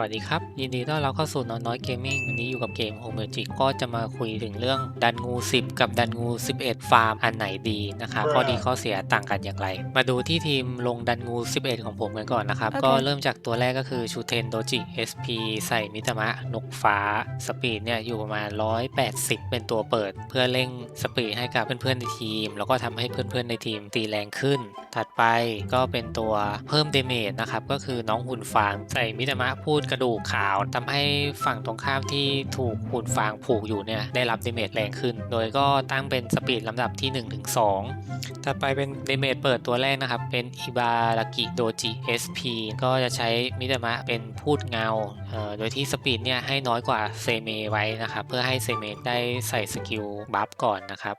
วัสดีครับ ยินดีต้อนรับเข้าสู่น้อยน้อยเกมมิ่งวันนี้อยู่กับเกมโฮเมจิก็จะมาคุยถึงเรื่องดันงู 10 กับดันงู 11 ฟาร์มอันไหนดีนะครับข้อดีข้อเสียต่างกันอย่างไร มาดูที่ทีมลงดันงู 11 ของผมกันก่อนนะครับโอเคก็เริ่มจากตัวแรกก็คือชูเทนโดจิ SP ใส่มิตามะนกฟ้าสปีดเนี่ยอยู่ประมาณ 180 เป็นตัวเปิด เพื่อเร่งสปีดให้กับเพื่อนๆในทีม แล้วก็ทำให้เพื่อนๆในทีมตีแรงขึ้น ถัดไปก็เป็นตัวเพิ่มเดเมจนะครับก็คือน้องหุ่นฟางใส่มิตามะพูดกระดูกขาวทำให้ฝั่งตรงข้ามที่ถูกหุ่นฟางผูกอยู่เนี่ยได้รับเดเมจแรงขึ้น โดยก็ตั้งเป็นสปีดลำดับที่1ถึง2ถัดไปเป็นเดเมจเปิดตัวแรกนะครับ เป็นอิบารากิโดจิ SP ก็จะใช้มิตามะเป็นพูดเงาเอ่อโดยที่สปีดเนี่ยให้น้อยกว่าเซเมไว้นะครับ เพื่อให้เซเมได้ใส่สกิลบัฟก่อนนะครับ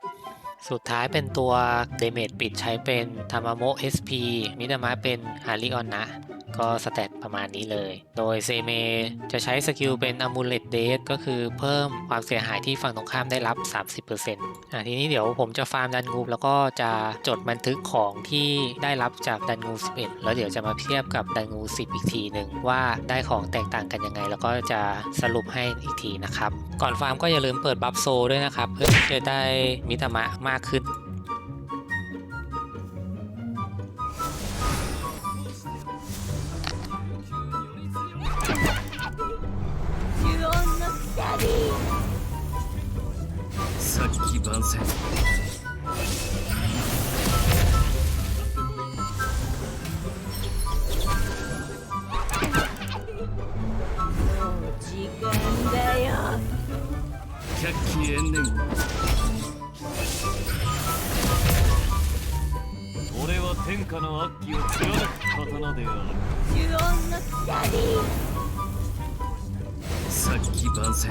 สุดท้ายเป็นตัวเดเมจปิดใช้เป็นทามาโม SP มิดามะเป็นฮาริออนนะ ก็สแตทประมาณนี้เลย โดยเซเมจะใช้สกิลเป็น a m u l e t d a t ก็คือเพิ่มความเสียหายที่ฝั่งตรงข้ามได้รับ 30%อะทีนี้เดี๋ยวผมจะฟาร์มดันงูแล้วก็จะจดบันทึกของที่ได้รับจากดันงู 11 แล้วเดี๋ยวจะมาเทียบกับดันงู 10 อีกทีหนึ่งว่าได้ของแตกต่างกันยังไง แล้วก็จะสรุปให้อีกทีนะครับ ก่อนฟาร์มก็อย่าลืมเปิดบัฟโซด้วยนะครับ เพื่อจะได้มิตามะมากขึ้น 番宣もう時間だよ。百鬼延年俺は天下の悪鬼を貫く刀である。呪音のくだり先番宣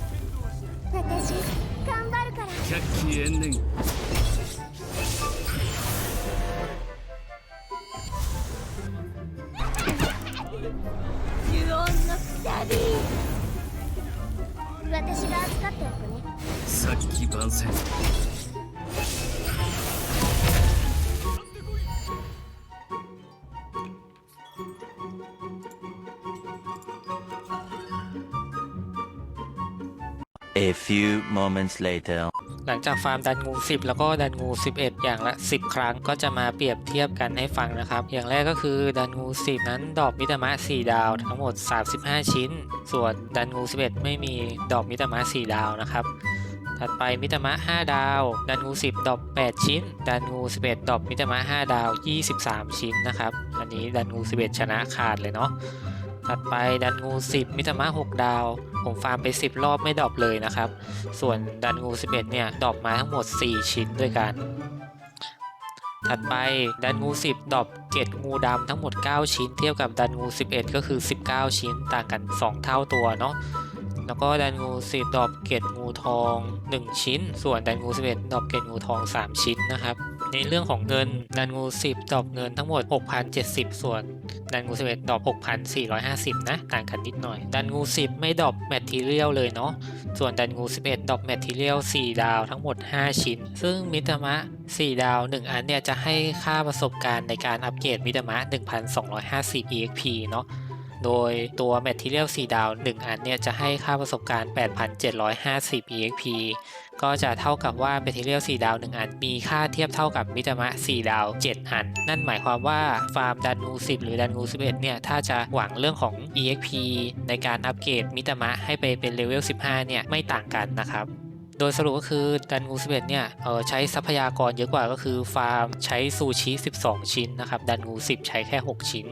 私るから。私が預かっておくね。さっき番宣。A few moments later. หลังจากฟาร์มดันงู 10 แล้วก็ดันงู 11 อย่างละ 10 ครั้งก็จะมาเปรียบเทียบกันให้ฟังนะครับ อย่างแรกก็คือดันงู 10 นั้นดอกมิตามะ 4 ดาวทั้งหมด 35 ชิ้น ส่วนดันงู 11 ไม่มีดอกมิตามะ 4 ดาวนะครับถัดไปมิตามะ 5 ดาว ดันงู 10 ดอก 8 ชิ้น ดันงู 11 ดอกมิตามะ 5 ดาว 23 ชิ้นนะครับ อันนี้ดันงู 11 ชนะขาดเลยเนาะ ถัดไปดันงู 10 มิตามะ6 ดาว ผมฟาร์มไป 10 รอบไม่ดรอปเลยนะครับ ส่วนดันงู 11 เนี่ยดรอปมาทั้งหมด 4 ชิ้นด้วยกัน ถัดไปดันงู 10ดรอปเกตงูดำทั้งหมด 9 ชิ้น เทียบกับดันงู 11 ก็คือ 19 ชิ้นต่างกัน 2 เท่าตัวเนาะแล้วก็ดันงู10ดรอปเกตงูทอง 1 ชิ้น ส่วนดันงู 11ดรอปเกตงูทอง 3 ชิ้นนะครับ ในเรื่องของเงินดันงู 10 ดอปเงินทั้งหมด 6,070 ส่วนดันงู 11 ดอป6,450 นะ ต่างกันนิดหน่อย ดันงู 10 ไม่ดอปแมททีเรียลเลยเนาะ ส่วนดันงู 11 ดอปแมททีเรียล4ดาวทั้งหมด 5 ชิ้น ซึ่งมิตามะ 4 ดาว 1 อันเนี่ยจะให้ค่าประสบการณ์ในการอัปเกรดมิตามะ 1,250 EXP เนาะ โดยตัว Material 4 ดาว 1 อันเนี่ยจะให้ค่าประสบการณ์ 8,750 EXP ก็จะเท่ากับว่า Material 4 ดาว 1 อัน มีค่าเทียบเท่ากับมิตามะ 4 ดาว 7 อัน นั่นหมายความว่าฟาร์มดันงู 10 หรือดันงู 11 เนี่ย ถ้าจะหวังเรื่องของ EXP ในการอัปเกรดมิตามะให้ไปเป็นเลเวล 15 เนี่ย ไม่ต่างกันนะครับ โดยสรุปก็คือดันงู11เนี่ยเออใช้ทรัพยากรเยอะกว่าก็คือฟาร์มใช้ซูชิ 12 ชิ้นนะครับดันงู 10 ใช้แค่ 6 ชิ้น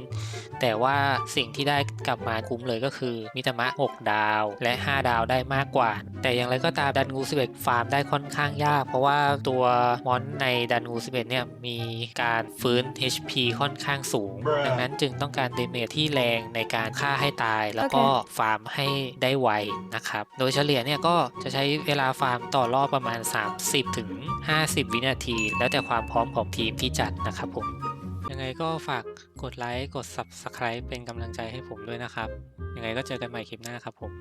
แต่ว่าสิ่งที่ได้กลับมาคุ้มเลยก็คือมิตามะ 6 ดาวและ 5 ดาวได้มากกว่า แต่อย่างไรก็ตามดันงู11ฟาร์มได้ค่อนข้างยาก เพราะว่าตัวมอนในดันงู11เนี่ยมีการฟื้น HP ค่อนข้างสูง ดังนั้นจึงต้องการเดเมจที่แรงในการฆ่าให้ตาย แล้วก็ฟาร์มให้ได้ไวนะครับโดยเฉลี่ยเนี่ยก็จะใช้เวลาฟาร์มต่อรอบประมาณ 30ถึง50วินาที แล้วแต่ความพร้อมของทีมที่จัดนะครับผมยังไงก็ฝากกดไลค์กด Subscribe เป็นกำลังใจให้ผมด้วยนะครับ ยังไงก็เจอกันใหม่คลิปหน้าครับผม